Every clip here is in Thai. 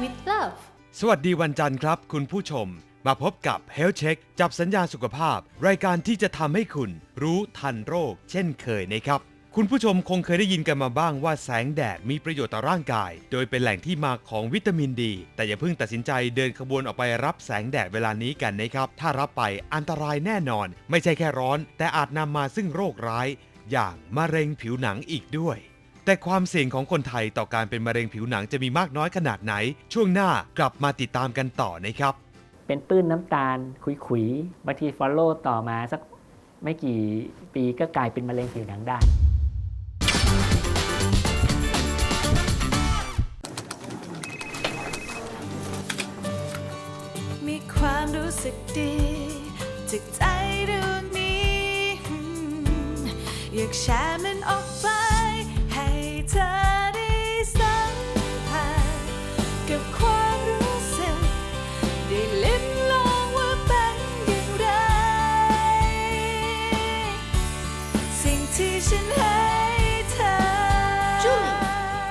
with love สวัสดีวันจันทร์ครับ คุณผู้ชม มาพบกับ Health Check จับสัญญาสุขภาพ รายการที่จะทำให้คุณรู้ทันโรค เช่นเคยนะครับ คุณผู้ชมคงเคยได้ยินกันมาบ้างว่าแสงแดดมีประโยชน์ต่อร่างกาย โดยเป็นแหล่งที่มาของวิตามินดี แต่อย่าเพิ่งตัดสินใจเดินขบวนออกไปรับแสงแดดเวลานี้กันนะครับ ถ้ารับไปอันตรายแน่นอน ไม่ใช่แค่ร้อน แต่อาจนำมาซึ่งโรคร้าย อย่างมะเร็งผิวหนังอีกด้วย แต่ความเสี่ยงของคนไทยต่อการเป็นมะเร็งผิวหนังจะมีมากน้อยขนาดไหน ช่วงหน้ากลับมาติดตามกันต่อนะครับ เป็นปื้นน้ำตาลขุยๆบางทีฟอลโล่ต่อมาสักไม่กี่ปีก็กลายเป็นมะเร็งผิวหนังได้มีความรู้สึกดีจากใจดวงนี้อืมอยากแชร์มันออก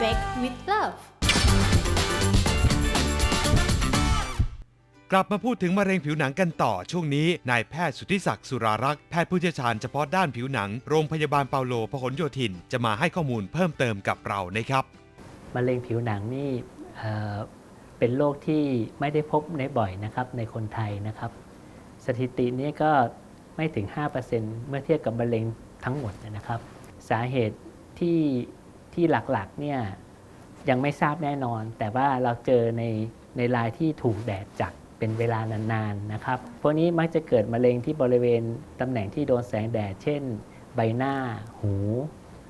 Bake with love กลับมาพูดถึงมะเร็งผิวหนังกันต่อช่วงนี้นายแพทย์สุทธิศักดิ์สุรารักษ์แพทย์ผู้เชี่ยวชาญเฉพาะด้านผิวหนัง โรงพยาบาลเปาโลพหลโยธิน จะมาให้ข้อมูลเพิ่มเติมกับเรานะครับมะเร็งผิวหนังนี่เอ่อเป็นโรคที่ไม่ได้พบในบ่อยนะครับในคนไทยนะครับ สถิตินี้ก็ไม่ถึง 5%เมื่อเทียบกับมะเร็งทั้งหมดนะครับ สาเหตุที่ที่หลักๆเนี่ย ยังไม่ทราบแน่นอน แต่ว่าเราเจอในในรายที่ถูกแดดจัดเป็นเวลานานๆนะครับ พวกนี้มักจะเกิดมะเร็งที่บริเวณตำแหน่งที่โดนแสงแดด เช่น ใบหน้า หู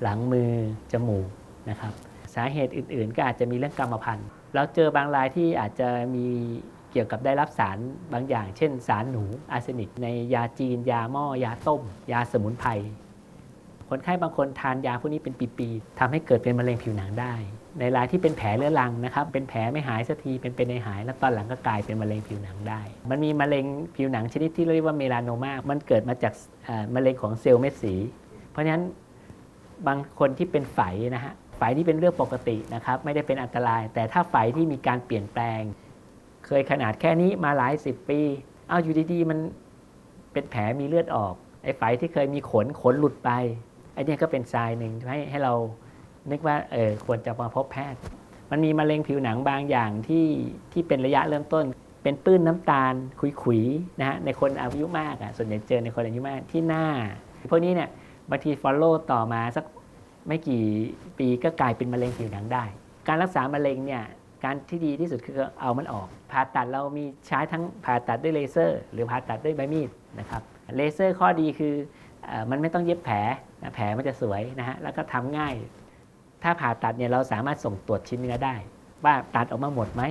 หลังมือ จมูกนะครับ สาเหตุอื่นๆ ก็อาจจะมีเรื่องกรรมพันธุ์ เราเจอบางรายที่อาจจะมีเกี่ยวกับได้รับสารบางอย่าง เช่น สารหนูอาร์เซนิก ในยาจีน ยาหม้อ ยาต้ม ยาสมุนไพร คนไข้บางคนทานยาพวกนี้เป็นปีๆทำให้เกิดเป็นมะเร็งผิวหนังได้ ในรายที่เป็นแผลเรื้อรังนะครับเป็นแผลไม่หายสักทีเป็นเป็นในหาย แล้วตอนหลังก็กลายเป็นมะเร็งผิวหนังได้ มันมีมะเร็งผิวหนังชนิดที่เรียกว่าเมลานโนมา มันเกิดมาจากมะเร็งของเซลล์เม็ดสี เพราะฉะนั้นบางคนที่เป็นไฝนะฮะไฝนี่เป็นเรื่องปกตินะครับไม่ได้เป็นอันตราย แต่ถ้าไฝที่มีการเปลี่ยนแปลง เคยขนาดแค่นี้มาหลายสิบปี เอาอยู่ดีๆมันเป็นแผลมีเลือดออกไอ้ไฝที่เคยมีขนขนหลุดไปไอ้นี่ก็เป็นทรายหนึ่งให้ให้เรา นึกว่าเออควรจะมาพบแพทย์ มันมีมะเร็งผิวหนังบางอย่างที่ที่เป็นระยะเริ่มต้น เป็นปื้นน้ำตาลขุยๆนะฮะในคนอายุมากอะส่วนใหญ่เจอในคนอายุมากที่หน้า พวกนี้เนี่ยบางที follow ต่อมาสักไม่กี่ปีก็กลายเป็นมะเร็งผิวหนังได้ การรักษามะเร็งเนี่ยการที่ดีที่สุดคือเอามันออก ผ่าตัดเรามีใช้ทั้งผ่าตัดด้วยเลเซอร์ หรือผ่าตัดด้วยใบมีดนะครับเลเซอร์ข้อดีคืออมันไม่ต้องเย็บแผลแผลมันจะสวยนะฮะแล้วก็ทำง่าย ถ้าผ่าตัดเนี่ยเราสามารถส่งตรวจชิ้นเนื้อได้ ว่าตัดออกมาหมดไหม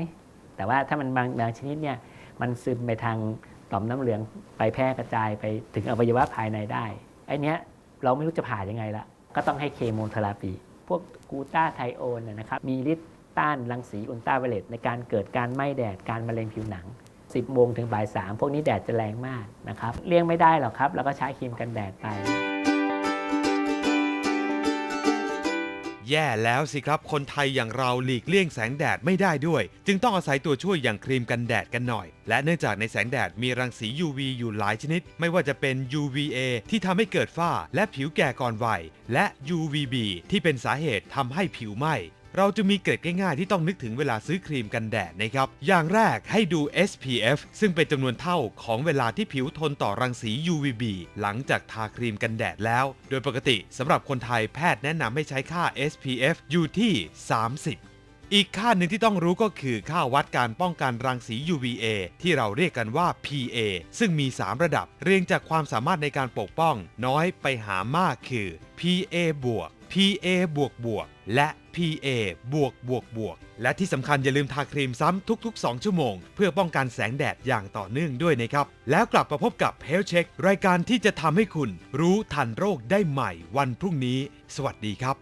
แต่ว่าถ้ามันบางบางชนิดเนี่ยมันซึมไปทางต่อมน้ำเหลืองไปแพร่กระจายไปถึงอวัยวะภายในได้ไอเนี้ยเราไม่รู้จะผ่ายังไงละก็ต้องให้เคมีเทอราปี พวกกูต้าไทโอนนะนะครับมีฤทธิ์ต้านรังสีอุลตราไวเลตในการเกิดการไหม้แดดการมะเร็งผิวหนัง 10โมงถึงบ่าย3พวกนี้แดดจะแรงมากนะครับเลี่ยงไม่ได้หรอกครับ แล้วก็ใช้ครีมกันแดดไป แย่แล้วสิครับ คนไทยอย่างเราหลีกเลี่ยงแสงแดดไม่ได้ด้วย จึงต้องอาศัยตัวช่วยอย่างครีมกันแดดกันหน่อย และเนื่องจากในแสงแดดมีรังสี UV อยู่หลายชนิด ไม่ว่าจะเป็น UVA ที่ทำให้เกิดฝ้าและผิวแก่ก่อนวัย และ UVB ที่เป็นสาเหตุทำให้ผิวไหม้ เราจะมีเกร็ดง่ายๆ ที่ต้องนึกถึงเวลาซื้อครีมกันแดดนะครับ อย่างแรกให้ดู SPF ซึ่งเป็นจำนวนเท่าของเวลาที่ผิวทนต่อรังสี UVB หลังจากทาครีมกันแดดแล้ว โดยปกติสำหรับคนไทยแพทย์แนะนำให้ใช้ค่า SPF อยู่ที่ 30อีกค่าหนึ่งที่ต้องรู้ก็คือค่าวัดการป้องกันรังสี UVA ที่เราเรียกกันว่า PA ซึ่งมี 3 ระดับ เรียงจากความสามารถในการปกป้อง น้อยไปหามากคือ PA บวก PA บวกบวกและ PA บวกบวกบวกและที่สำคัญอย่าลืมทาครีมซ้ำทุก ๆ 2 ชั่วโมง เพื่อป้องกันแสงแดดอย่างต่อเนื่องด้วยนะครับ แล้วกลับมาพบกับ Health Check รายการที่จะทำให้คุณรู้ทันโรคได้ใหม่วันพรุ่งนี้ สวัสดีครับ